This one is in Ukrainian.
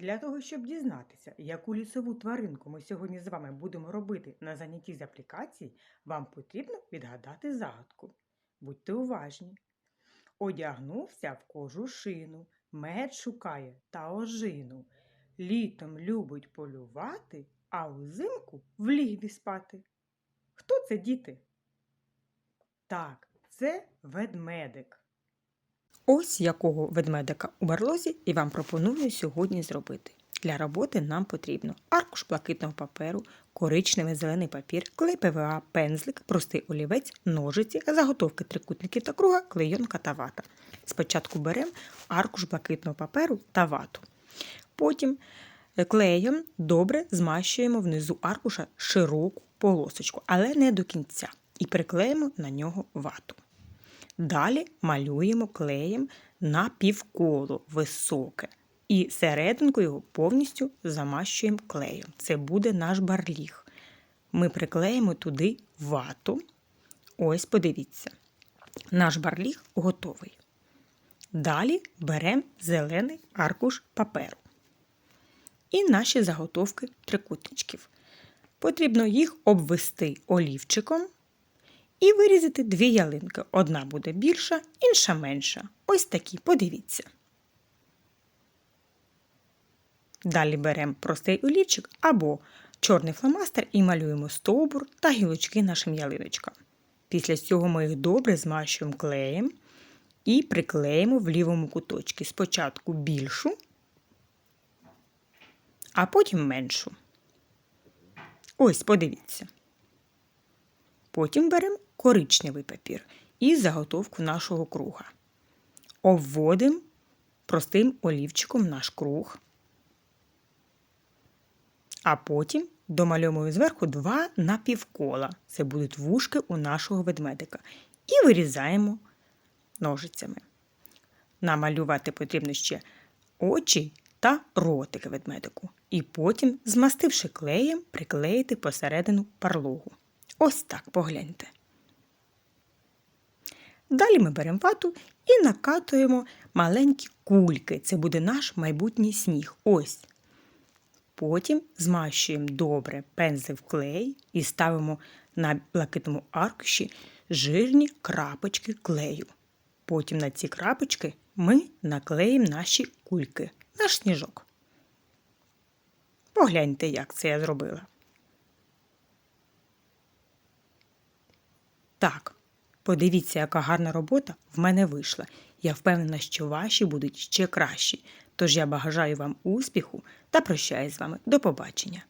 Для того, щоб дізнатися, яку лісову тваринку ми сьогодні з вами будемо робити на занятті з аплікації, вам потрібно відгадати загадку. Будьте уважні. Одягнувся в кожу шину, мед шукає та ожину. Літом любить полювати, а узимку в лігві спати. Хто це, діти? Так, це ведмедик. Ось якого ведмедика у барлозі і вам пропоную сьогодні зробити. Для роботи нам потрібно аркуш блакитного паперу, коричневий зелений папір, клей ПВА, пензлик, простий олівець, ножиці, заготовки трикутників та круга, клейонка та вата. Спочатку беремо аркуш блакитного паперу та вату. Потім е, клеєм добре змащуємо внизу аркуша широку полосочку, але не до кінця, і приклеїмо на нього вату. Далі малюємо клеєм на півколо високе. І серединку його повністю замащуємо клеєм. Це буде наш барліг. Ми приклеїмо туди вату. Ось, подивіться, наш барліг готовий. Далі беремо зелений аркуш паперу. І наші заготовки трикутничків. Потрібно їх обвести олівчиком і вирізати дві ялинки. Одна буде більша, інша менша. Ось такі, подивіться. Далі беремо простий олівчик або чорний фломастер і малюємо стовбур та гілочки нашим ялиночкам. Після цього ми їх добре змащуємо клеєм і приклеїмо в лівому куточку. Спочатку більшу, а потім меншу. Ось, подивіться. Потім беремо коричневий папір і заготовку нашого круга. Обводимо простим олівчиком наш круг. А потім домальовуємо зверху два напівкола. Це будуть вушки у нашого ведмедика. І вирізаємо ножицями. Намалювати потрібно ще очі та ротики ведмедику. І потім, змастивши клеєм, приклеїти посередину парлогу. Ось так погляньте. Далі ми беремо вату і накатуємо маленькі кульки. Це буде наш майбутній сніг. Ось. Потім змащуємо добре пензлем в клей і ставимо на блакитному аркуші жирні крапочки клею. Потім на ці крапочки ми наклеїмо наші кульки, наш сніжок. Погляньте, як це я зробила. Так, подивіться, яка гарна робота в мене вийшла. Я впевнена, що ваші будуть ще кращі. Тож я бажаю вам успіху та прощаюсь з вами. До побачення!